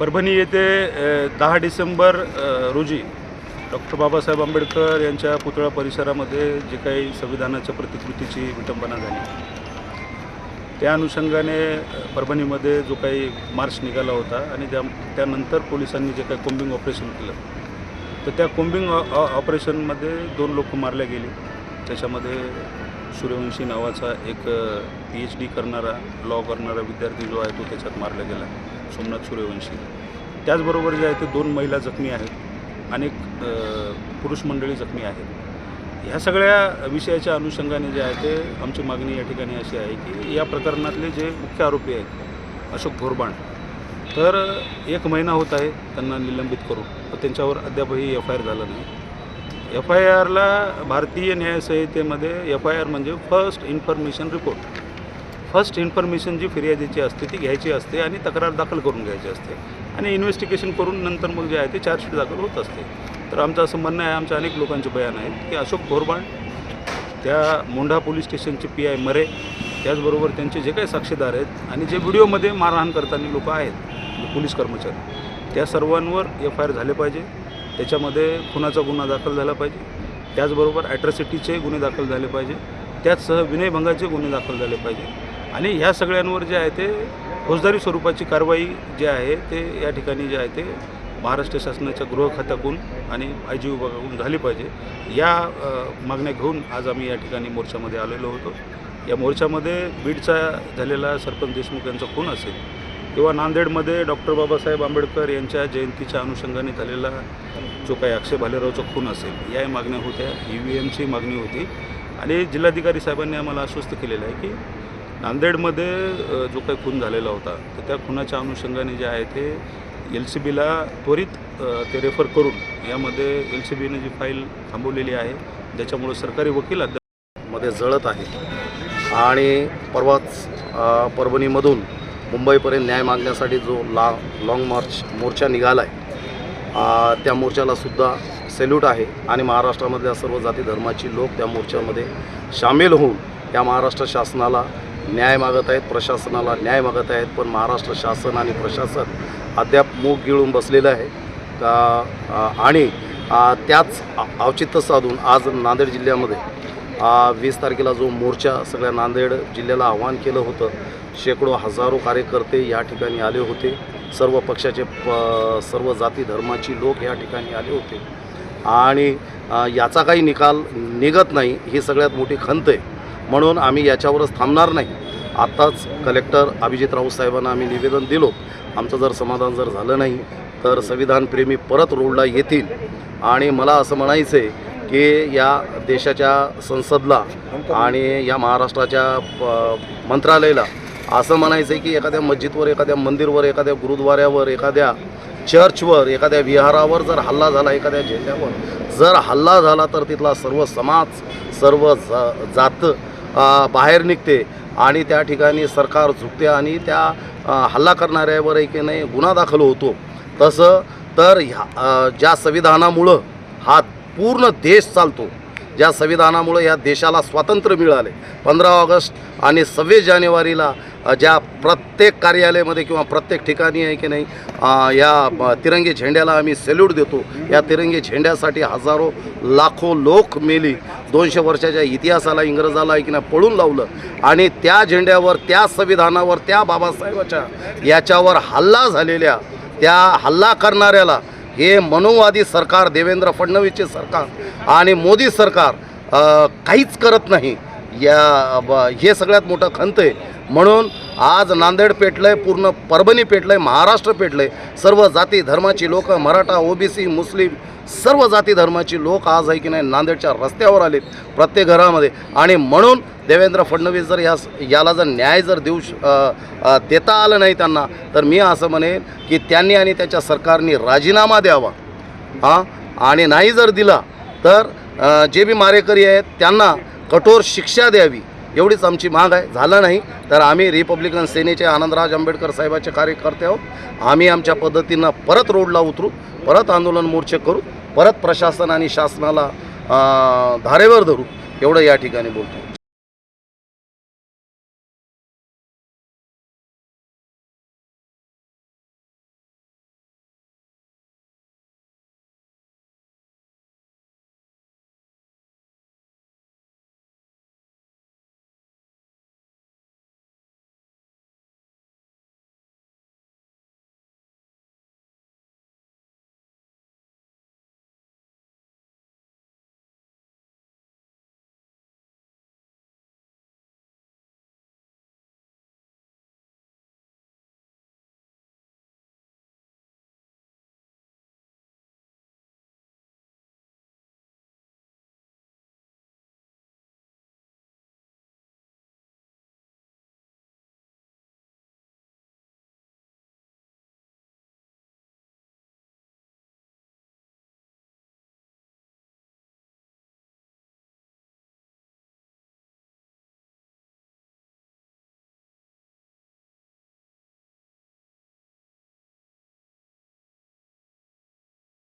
परभणी येथे दहा डिसेंबर रोजी डॉक्टर बाबासाहेब आंबेडकर यांच्या पुतळा परिसरामध्ये जे काही संविधानाच्या प्रतिकृतीची विटंबना झाली. त्या अनुषंगाने परभणीमध्ये जो काही मार्च निघाला होता आणि त्या त्यानंतर पोलिसांनी जे काही कोंबिंग ऑपरेशन केलं तर त्या कोंबिंग ऑ- ऑपरेशनमध्ये दोन लोक मारले गेले. त्याच्यामध्ये सूर्यवंशी नावाचा एक पी एच डी करणारा लॉ करणारा विद्यार्थी जो आहे तो त्याच्यात मारला गेला. सोमनाथ सूर्यवंशी. त्याचबरोबर जे आहे ते दोन महिला जखमी आहेत अनेक पुरुष मंडळी जखमी आहेत. ह्या सगळ्या विषयाच्या अनुषंगाने जे आहे ते आमची मागणी या ठिकाणी अशी आहे की या प्रकरणातले जे मुख्य आरोपी आहेत अशोक घोरबाण तर एक महिना होत आहे त्यांना निलंबित करून. पण त्यांच्यावर अद्यापही एफ आय आर झालं नाही. एफ आय आरला भारतीय न्यायसंहितेमध्ये एफ आय आर म्हणजे first information report first information जी फिर्यादीची असते ती घ्यायची असते आणि तक्रार दाखल करून घ्यायची असते. आणि इन्व्हेस्टिगेशन करून नंतर मग जे आहे ते चार्जशीट दाखल होत असते. तर आमचं असं म्हणणं आहे आमच्या अनेक लोकांचे बयान आहेत की अशोक भोरबाण त्या मोंढा पोलीस स्टेशनचे पी आय मरे त्याचबरोबर त्यांचे जे काही साक्षीदार आहेत आणि जे व्हिडिओमध्ये मारहाण करताना लोक आहेत पोलीस कर्मचारी त्या सर्वांवर एफ आय आर झाले पाहिजे. त्याच्यामध्ये खुनाचा गुन्हा दाखल झाला पाहिजे. त्याचबरोबर ॲट्रॉसिटीचे गुन्हे दाखल झाले पाहिजे. त्याचसह विनयभंगाचे गुन्हे दाखल झाले पाहिजे. आणि ह्या सगळ्यांवर जे आहे ते फौजदारी स्वरूपाची कारवाई जे आहे ते या ठिकाणी जे आहे ते महाराष्ट्र शासनाच्या गृहखात्याकडून आणि आय जी विभागाकडून झाली पाहिजे. या मागण्या घेऊन आज आम्ही या ठिकाणी मोर्चामध्ये आलेलो होतो. या मोर्चामध्ये बीडचा झालेला सरपंच देशमुख यांचा खून असेल किंवा नांदेडमध्ये डॉक्टर बाबासाहेब आंबेडकर यांच्या जयंतीच्या अनुषंगाने झालेला जो काही अक्षय भालेरावचा खून असेल या मागण्या होत्या. ई व्ही एमची मागणी होती. आणि जिल्हाधिकारी साहेबांनी आम्हाला आश्वस्त केलेलं आहे की नांदेडमध्ये जो काही खून झालेला होता तर त्या खुनाच्या अनुषंगाने जे आहे ते एल सी बीला त्वरित ते रेफर करून यामध्ये एल सी बीने जी फाईल थांबवलेली आहे ज्याच्यामुळं सरकारी वकील मध्ये जळत आहे. आणि परवाच परभणीमधून मुंबईपर्यंत न्याय मागण्यासाठी जो ला लाँग मार्च मोर्चा निघाला आहे त्या मोर्चाला सुद्धा सेल्यूट आहे. आणि महाराष्ट्रामधल्या सर्व जाती धर्माची लोक त्या मोर्चामध्ये सामील होऊन या महाराष्ट्र शासनाला न्याय मागत आहेत प्रशासनाला न्याय मागत आहेत पण महाराष्ट्र शासन आणि प्रशासन अद्याप मूग गिळून बसलेलं आहे. का- आणि त्याच औचित्य साधून आज नांदेड जिल्ह्यामध्ये वीस तारखेला जो मोर्चा सगळ्या नांदेड जिल्ह्याला आव्हान केलं होतं शेकडो हजारो कार्यकर्ते या ठिकाणी आले होते. सर्व पक्षाचे प सर्व जाती धर्माची लोक या ठिकाणी आले होते. आणि याचा काही निकाल निघत नाही ही सगळ्यात मोठी खंत आहे. म्हणून आम्ही याच्यावरच थांबणार नाही. आत्ताच कलेक्टर अभिजित राऊत साहेबांना आम्ही निवेदन दिलो. आमचं जर समाधान जर झालं नाही तर संविधानप्रेमी परत रोडला येतील. आणि मला असं म्हणायचं आहे की या देशाच्या संसदला आणि या महाराष्ट्राच्या प- मंत्रालयाला असं म्हणायचं आहे की एखाद्या मस्जिदवर एखाद्या मंदिरवर एखाद्या गुरुद्वाऱ्यावर एखाद्या चर्चवर एखाद्या विहारावर जर हल्ला झाला एखाद्या झेंड्यावर जर हल्ला झाला तर तिथला सर्व समाज सर्व जा जात बाहेर निघते आणि त्या ठिकाणी सरकार झुकते आणि त्या हल्ला करणाऱ्यावर की नाही गुन्हा दाखल होतो. तसं तर ह्या ज्या संविधानामुळं हा पूर्ण देश चालतो ज्या संविधानामुळं या देशाला स्वातंत्र्य मिळाले पंधरा ऑगस्ट आणि सव्वीस जानेवारीला ज्या प्रत्येक कार्यालयामध्ये किंवा प्रत्येक ठिकाणी आहे की नाही या तिरंगी झेंड्याला आम्ही सेल्यूट देतो. या तिरंगी झेंड्यासाठी हजारो लाखो लोक मेली. दोनशे वर्षाच्या इतिहासाला इंग्रजाला आहे पळून लावलं. आणि त्या झेंड्यावर त्या संविधानावर त्या बाबासाहेबाच्या याच्यावर हल्ला झालेल्या त्या हल्ला करणाऱ्याला हे मनोवादी सरकार देवेंद्र फडणवीसचे सरकार आणि मोदी सरकार काहीच करत नाही. या हे सगळ्यात मोठं खंत आहे. म्हणून आज नांदेड पेटलं आहे पूर्ण परभणी पेटलं आहे महाराष्ट्र पेटलं आहे सर्व जाती धर्माची लोक मराठा ओबीसी मुस्लिम सर्व जाती धर्माची लोक आज आहे की नाही नांदेडच्या रस्त्यावर आलेत प्रत्येक घरामध्ये. आणि म्हणून देवेंद्र फडणवीस जर या याला जर न्याय जर देऊ श- देता आलं नाही त्यांना तर मी असं म्हणेन की त्यांनी आणि त्याच्या सरकारने राजीनामा द्यावा. हां? आणि नाही जर दिला तर जे बी मारेकरी आहेत त्यांना कठोर शिक्षा द्यावी. एवढीच आमची माग आहे. झालं नाही तर आम्ही रिपब्लिकन सेनेचे आनंदराज आंबेडकर साहेबाचे कार्यकर्ते आहोत. आम्ही आमच्या पद्धतीनं परत रोडला उतरू परत आंदोलन मोर्चे करू परत प्रशासन आणि शासनाला धारेवर धरू एवढं या ठिकाणी बोलतो.